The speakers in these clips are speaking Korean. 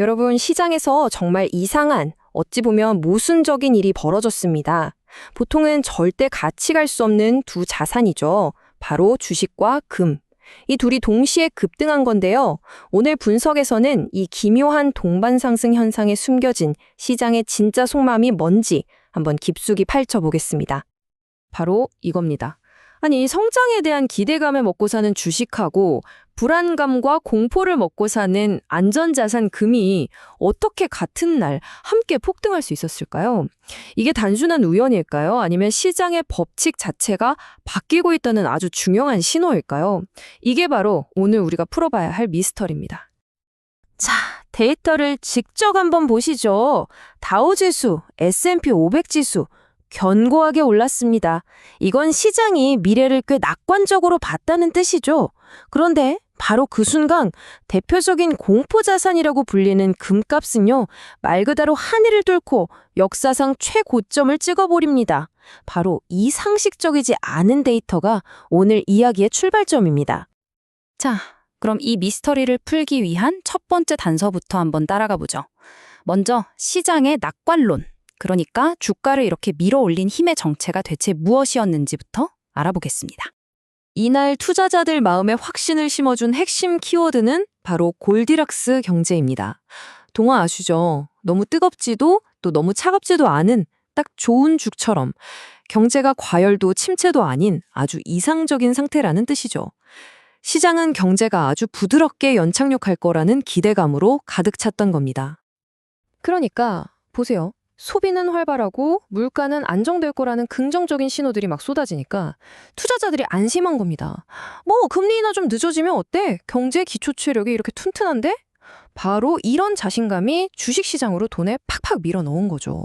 여러분, 시장에서 정말 이상한, 어찌 보면 모순적인 일이 벌어졌습니다. 보통은 절대 같이 갈 수 없는 두 자산이죠. 바로 주식과 금. 이 둘이 동시에 급등한 건데요. 오늘 분석에서는 이 기묘한 동반 상승 현상에 숨겨진 시장의 진짜 속마음이 뭔지 한번 깊숙이 파헤쳐 보겠습니다. 바로 이겁니다. 아니, 성장에 대한 기대감을 먹고 사는 주식하고 불안감과 공포를 먹고 사는 안전자산 금이 어떻게 같은 날 함께 폭등할 수 있었을까요? 이게 단순한 우연일까요? 아니면 시장의 법칙 자체가 바뀌고 있다는 아주 중요한 신호일까요? 이게 바로 오늘 우리가 풀어봐야 할 미스터리입니다. 자, 데이터를 직접 한번 보시죠. 다우지수, S&P 500지수, 견고하게 올랐습니다. 이건 시장이 미래를 꽤 낙관적으로 봤다는 뜻이죠. 그런데 바로 그 순간 대표적인 공포자산이라고 불리는 금값은요, 말 그대로 하늘을 뚫고 역사상 최고점을 찍어버립니다. 바로 이 상식적이지 않은 데이터가 오늘 이야기의 출발점입니다. 자, 그럼 이 미스터리를 풀기 위한 첫 번째 단서부터 한번 따라가 보죠. 먼저 시장의 낙관론. 그러니까 주가를 이렇게 밀어 올린 힘의 정체가 대체 무엇이었는지부터 알아보겠습니다. 이날 투자자들 마음에 확신을 심어준 핵심 키워드는 바로 골디락스 경제입니다. 동화 아시죠? 너무 뜨겁지도 또 너무 차갑지도 않은 딱 좋은 죽처럼 경제가 과열도 침체도 아닌 아주 이상적인 상태라는 뜻이죠. 시장은 경제가 아주 부드럽게 연착륙할 거라는 기대감으로 가득 찼던 겁니다. 그러니까 보세요. 소비는 활발하고 물가는 안정될 거라는 긍정적인 신호들이 막 쏟아지니까 투자자들이 안심한 겁니다. 뭐 금리 인하 좀 늦어지면 어때? 경제 기초 체력이 이렇게 튼튼한데? 바로 이런 자신감이 주식시장으로 돈을 팍팍 밀어 넣은 거죠.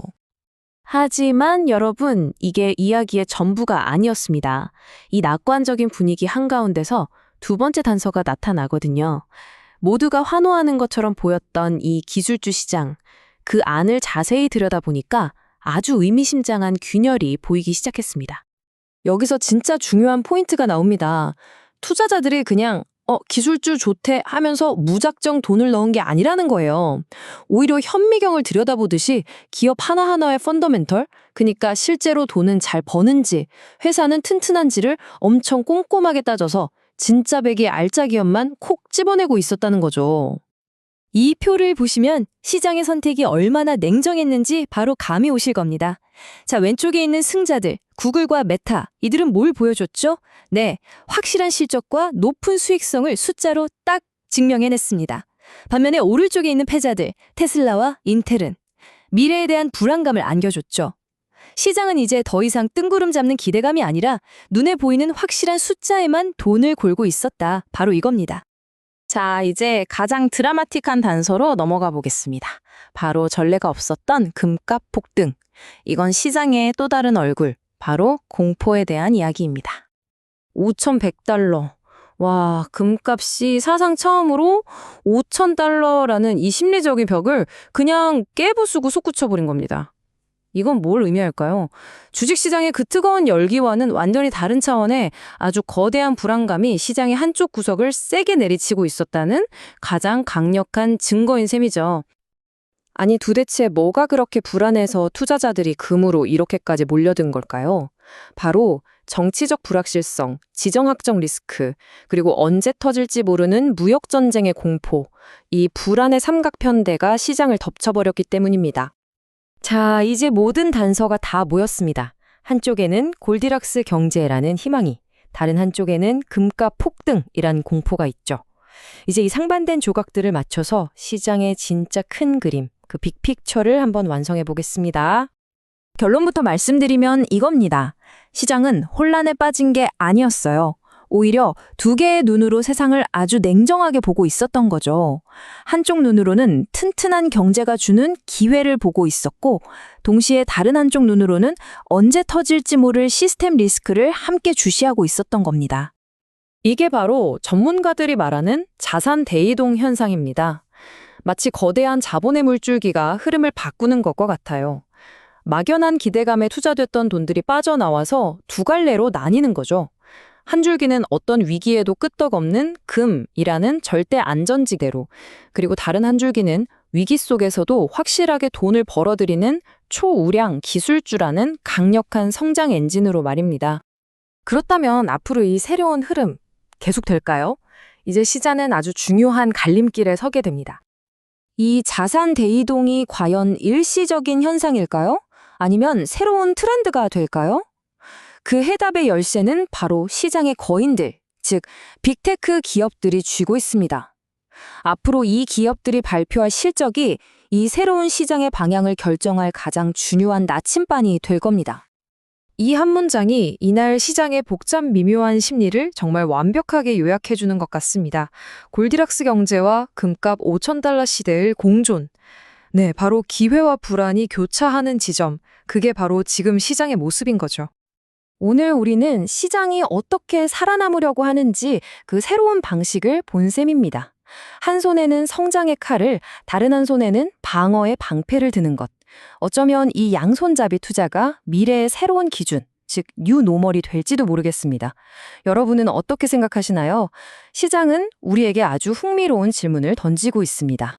하지만 여러분, 이게 이야기의 전부가 아니었습니다. 이 낙관적인 분위기 한가운데서 두 번째 단서가 나타나거든요. 모두가 환호하는 것처럼 보였던 이 기술주 시장, 그 안을 자세히 들여다보니까 아주 의미심장한 균열이 보이기 시작했습니다. 여기서 진짜 중요한 포인트가 나옵니다. 투자자들이 그냥 어, 기술주 좋대 하면서 무작정 돈을 넣은 게 아니라는 거예요. 오히려 현미경을 들여다보듯이 기업 하나하나의 펀더멘털, 그니까 실제로 돈은 잘 버는지, 회사는 튼튼한지를 엄청 꼼꼼하게 따져서 진짜 백의 알짜 기업만 콕 집어내고 있었다는 거죠. 이 표를 보시면 시장의 선택이 얼마나 냉정했는지 바로 감이 오실 겁니다. 자, 왼쪽에 있는 승자들, 구글과 메타, 이들은 뭘 보여줬죠? 네, 확실한 실적과 높은 수익성을 숫자로 딱 증명해냈습니다. 반면에 오른쪽에 있는 패자들, 테슬라와 인텔은 미래에 대한 불안감을 안겨줬죠. 시장은 이제 더 이상 뜬구름 잡는 기대감이 아니라 눈에 보이는 확실한 숫자에만 돈을 골고 있었다. 바로 이겁니다. 자, 이제 가장 드라마틱한 단서로 넘어가 보겠습니다. 바로 전례가 없었던 금값 폭등. 이건 시장의 또 다른 얼굴, 바로 공포에 대한 이야기입니다. 5,100달러. 와, 금값이 사상 처음으로 5,000달러라는 이 심리적인 벽을 그냥 깨부수고 솟구쳐버린 겁니다. 이건 뭘 의미할까요? 주식시장의 그 뜨거운 열기와는 완전히 다른 차원의 아주 거대한 불안감이 시장의 한쪽 구석을 세게 내리치고 있었다는 가장 강력한 증거인 셈이죠. 아니 도대체 뭐가 그렇게 불안해서 투자자들이 금으로 이렇게까지 몰려든 걸까요? 바로 정치적 불확실성, 지정학적 리스크, 그리고 언제 터질지 모르는 무역전쟁의 공포, 이 불안의 삼각편대가 시장을 덮쳐버렸기 때문입니다. 자, 이제 모든 단서가 다 모였습니다. 한쪽에는 골디락스 경제라는 희망이, 다른 한쪽에는 금값 폭등이란 공포가 있죠. 이제 이 상반된 조각들을 맞춰서 시장의 진짜 큰 그림, 그 빅픽처를 한번 완성해 보겠습니다. 결론부터 말씀드리면 이겁니다. 시장은 혼란에 빠진 게 아니었어요. 오히려 두 개의 눈으로 세상을 아주 냉정하게 보고 있었던 거죠. 한쪽 눈으로는 튼튼한 경제가 주는 기회를 보고 있었고, 동시에 다른 한쪽 눈으로는 언제 터질지 모를 시스템 리스크를 함께 주시하고 있었던 겁니다. 이게 바로 전문가들이 말하는 자산 대이동 현상입니다. 마치 거대한 자본의 물줄기가 흐름을 바꾸는 것과 같아요. 막연한 기대감에 투자됐던 돈들이 빠져나와서 두 갈래로 나뉘는 거죠. 한 줄기는 어떤 위기에도 끄떡없는 금이라는 절대 안전지대로, 그리고 다른 한 줄기는 위기 속에서도 확실하게 돈을 벌어들이는 초우량 기술주라는 강력한 성장 엔진으로 말입니다. 그렇다면 앞으로 이 새로운 흐름 계속될까요? 이제 시장은 아주 중요한 갈림길에 서게 됩니다. 이 자산 대이동이 과연 일시적인 현상일까요? 아니면 새로운 트렌드가 될까요? 그 해답의 열쇠는 바로 시장의 거인들, 즉 빅테크 기업들이 쥐고 있습니다. 앞으로 이 기업들이 발표할 실적이 이 새로운 시장의 방향을 결정할 가장 중요한 나침반이 될 겁니다. 이 한 문장이 이날 시장의 복잡 미묘한 심리를 정말 완벽하게 요약해 주는 것 같습니다. 골디락스 경제와 금값 5천 달러 시대의 공존. 네, 바로 기회와 불안이 교차하는 지점. 그게 바로 지금 시장의 모습인 거죠. 오늘 우리는 시장이 어떻게 살아남으려고 하는지 그 새로운 방식을 본 셈입니다. 한 손에는 성장의 칼을, 다른 한 손에는 방어의 방패를 드는 것. 어쩌면 이 양손잡이 투자가 미래의 새로운 기준, 즉 뉴노멀이 될지도 모르겠습니다. 여러분은 어떻게 생각하시나요? 시장은 우리에게 아주 흥미로운 질문을 던지고 있습니다.